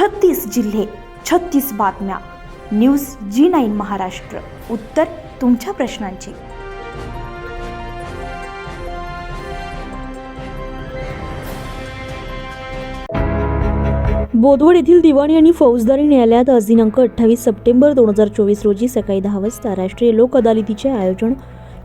छत्तीस जिल्हे छत्तीस बातम्या. News G nine Maharashtra. उत्तर तुमच्या प्रश्नांची. बोधवड येथील दिवाणी आणि फौजदारी न्यायालयात आज दिनांक अठ्ठावीस सप्टेंबर दोन हजार चोवीस रोजी सकाळी दहा वाजता राष्ट्रीय लोक अदालतीचे आयोजन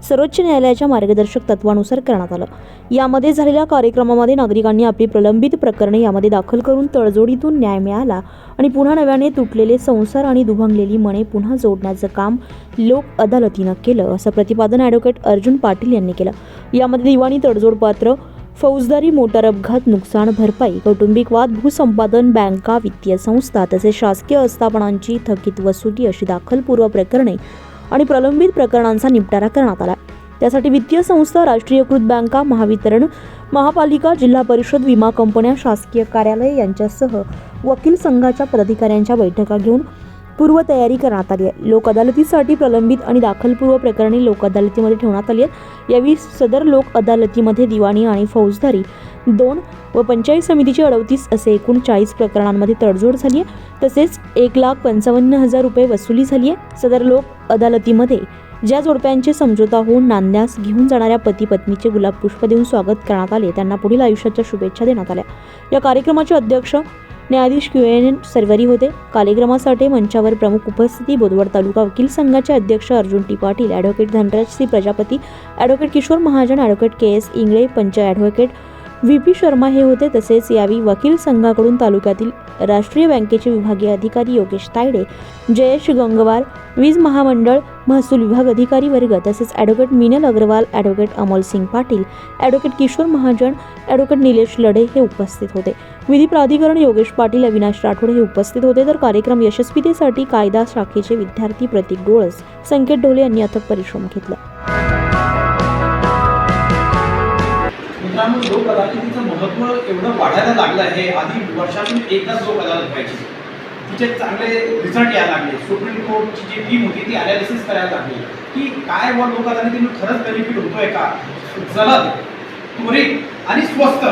सर्वोच्च न्यायालयाच्या मार्गदर्शक तत्वानुसार करण्यात आलं. यामध्ये झालेल्या कार्यक्रमामध्ये नागरिकांनी आपली प्रलंबित प्रकरणे यामध्ये दाखल करून तडजोडीतून न्याय मिळाला आणि पुन्हा नव्याने तुटलेले संसार आणि दुभंगलेली मने पुन्हा जोडण्याचं काम लोक अदालतीनं केलं असं प्रतिपादन ॲडव्होकेट अर्जुन पाटील यांनी केलं. यामध्ये दिवाणी तडजोडपात्र फौजदारी मोटार अपघात नुकसान भरपाई कौटुंबिक वाद भूसंपादन बँका वित्तीय संस्था तसेच शासकीय आस्थापनांची थकीत वसुली अशी दाखलपूर्व प्रकरणे आणि प्रलंबित प्रकरणांचा निपटारा करण्यात आला त्यासाठी वित्तीय संस्था राष्ट्रीयकृत बँका महावितरण महापालिका जिल्हा परिषद विमा कंपन्या शासकीय कार्यालय यांच्यासह वकील संघाच्या पदाधिकाऱ्यांच्या बैठका घेऊन पूर्वतयारी करण्यात आली आहे. लोक अदालतीसाठी प्रलंबित आणि दाखलपूर्व प्रकरणे लोक अदालतीमध्ये ठेवण्यात आली आहेत. यावेळी सदर लोक अदालतीमध्ये दिवाणी आणि फौजदारी दोन व पंचायत समितीची अडतीस असे एकूण चाळीस प्रकरणांमध्ये तडजोड झाली आहे. तसेच एक लाख पंचावन्न हजार रुपये वसुली झाली आहे. सदर लोक अदालतीमध्ये ज्या जोडप्यांचे समझोता होऊन नांद्यास घेऊन जाणाऱ्या पती पत्नीचे गुलाब पुष्प देऊन स्वागत करण्यात आले त्यांना पुढील आयुष्याच्या शुभेच्छा देण्यात आल्या. या कार्यक्रमाचे अध्यक्ष न्यायाधीश क्यू एन एन सरवरी होते. कार्यक्रमासाठी मंचावर प्रमुख उपस्थिती बोदवड तालुका वकील संघाचे अध्यक्ष Arjun T. Patil advocate Dhanraj C Prajapati advocate Kishor Mahajan advocate K S Ingale पंच ॲडव्होकेट व्ही पी शर्मा हे होते तसेच यावेळी वकील संघाकडून तालुक्यातील राष्ट्रीय बँकेचे विभागीय अधिकारी योगेश तायडे जयेश गंगवार वीज महामंडळ महसूल विभाग अधिकारी वर्ग तसेच advocate Minal Agrawal advocate Amol Singh Patil advocate Kishor Mahajan advocate Nilesh Ladhe हे उपस्थित होते. विधी प्राधिकरण योगेश पाटील अविनाश राठोड हे उपस्थित होते. तर कार्यक्रम यशस्वीतेसाठी कायदा शाखेचे विद्यार्थी प्रतीक डोळस संकेत ढोले यांनी अथक परिश्रम घेतला. त्यामुळे लोक अदालतीचं महत्त्व एवढं वाढायला लागलं आहे आधी वर्षातून एकदाच लोक अदालत व्हायची तिचे चांगले रिझल्ट यायला लागले. सुप्रीम कोर्टची जी टीम होती ती अनालिसिस करायला लागली. की काय व लोक अदालतीने खरंच बेनिफिट होतोय का? जलद त्वरित आणि स्वस्त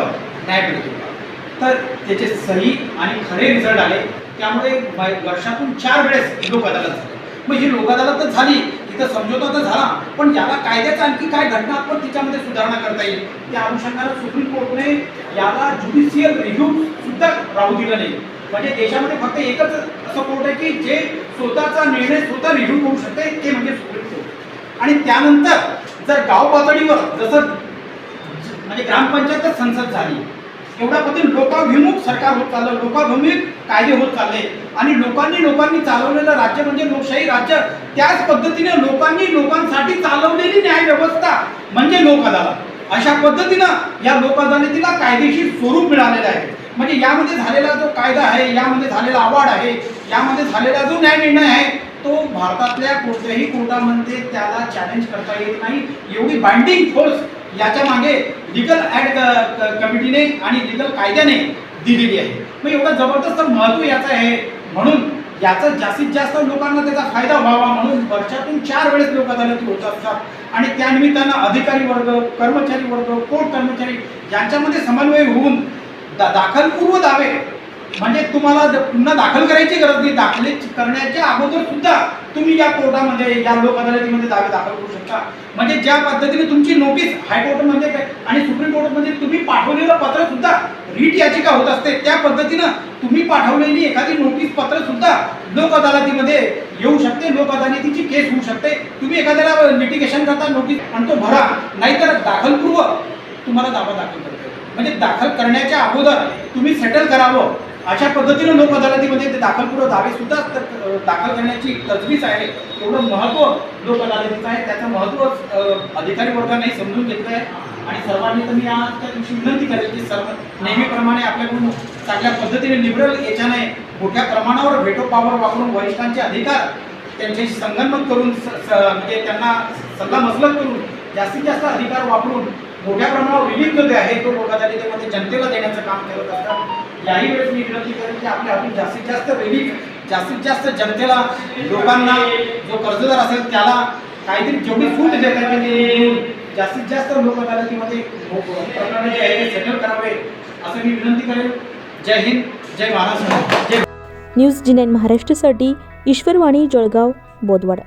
न्याय मिळतो तर त्याचे सही आणि खरे रिझल्ट आले. त्यामुळे वर्षातून चार वेळेस लोक अदालत झाली. मग ही लोक अदालत तर झाली. इथं समझोता तर झाला. पण याला कायद्याचा आणखी काय घटनात्मक तिच्यामध्ये सुधारणा करता येईल त्या अनुषंगानं सुप्रीम कोर्टने याला ज्युडिशियल रिव्ह्यू सुद्धा राहू दिलं नाही. म्हणजे देशामध्ये फक्त एकच असं कोर्ट आहे की जे स्वतःचा निर्णय स्वतः रिव्ह्यू करू शकते ते म्हणजे सुप्रीम कोर्ट. आणि त्यानंतर जर गाव पातळीवर जसं म्हणजे ग्रामपंचायतच संसद झाली एवढ्या पद्धतीने लोकाभिमुख सरकार होत चाललं लोकाभिमुख कायदे होत चालले. आणि लोकांनी लोकांनी चालवलेलं राज्य म्हणजे लोकशाही राज्य. त्याच पद्धतीने लोकांनी लोकांसाठी चालवलेली न्याय व्यवस्था म्हणजे लोक अदालत अशा पद्धतीनं या लोक अदालतीला कायदेशीर स्वरूप मिळालेलं आहे. म्हणजे यामध्ये झालेला जो कायदा आहे यामध्ये झालेला आवाड आहे यामध्ये झालेला जो न्याय निर्णय आहे तो भारतातल्या कोणत्याही कोर्टामध्ये त्याला चॅलेंज करता येत नाही. एवढी बाइंडिंग फोर्स याच्या मागे लिगल ऍड कमिटीने आणि लिगल कायद्याने दिलेली आहे. मग एवढं जबरदस्त महत्त्व याचं आहे म्हणून याचा जास्तीत जास्त लोकांना त्याचा फायदा व्हावा म्हणून वर्षातून चार वेळेस लोक अदालती होत असतात. आणि त्यानिमित्तानं अधिकारी वर्ग कर्मचारी वर्ग कोर्ट कर्मचारी यांच्यामध्ये समन्वय होऊन दा दाखलपूर्व दावे म्हणजे तुम्हाला पुन्हा दाखल करायची गरज नाही दाखले करण्याच्या अगोदर सुद्धा तुम्ही या कोर्टामध्ये या लोक अदालतीमध्ये दावे दाखल करू शकता. म्हणजे ज्या पद्धतीने तुमची नोटीस हायकोर्टमध्ये म्हणजे आणि सुप्रीम कोर्टमध्ये तुम्ही पाठवलेलं पत्र सुद्धा रीट याचिका होत असते त्या पद्धतीनं तुम्ही पाठवलेली एखादी नोटीस पत्र सुद्धा लोक अदालतीमध्ये येऊ शकते लोक अदालतीची केस होऊ शकते. तुम्ही एखाद्याला लिटिगेशन करता नोटीस आणि तो भरा नाहीतर दाखलपूर्व तुम्हाला दावा दाखल करता म्हणजे दाखल करण्याच्या अगोदर तुम्ही सेटल करावं. अशा पद्धतीनं लोक अदालतीमध्ये ते दाखलपूर्व दावे सुद्धा दाखल करण्याची तजवीज आहे. एवढं महत्त्व लोक अदालतीचं आहे. त्याचं महत्त्व अधिकारी वर्गाने समजून घेतलं आहे. आणि सर्वांनी तर मी आज त्या दिवशी विनंती करेल की सर्व नेहमीप्रमाणे आपल्याकडून चांगल्या पद्धतीने लिबरल याच्याने मोठ्या प्रमाणावर व्हेटो पॉवर वापरून वरिष्ठांचे अधिकार त्यांच्याशी संगनमत करून स- स- म्हणजे त्यांना सल्ला मसलत करून जास्तीत जास्त अधिकार वापरून मोठ्या प्रमाणावर विविध जे आहे तो लोक अदालतीमध्ये जनतेला देण्याचं काम करत असतात. याही वेळेस मी विनंती करेन की आपल्या हातून जास्तीत जास्त रिलीफ जास्तीत जास्त जनतेला लोकांना जो कर्जदार असेल त्याला काहीतरी जेवढी सूट देता येईल. जास्तीत जास्त लोक प्रकरण जे आहे ते सेटल करावे असं मी विनंती करेन. जय हिंद जय महाराष्ट्र. जय न्यूज जी नाईन महाराष्ट्रासाठी ईश्वरवाणी जळगाव बोदवाडा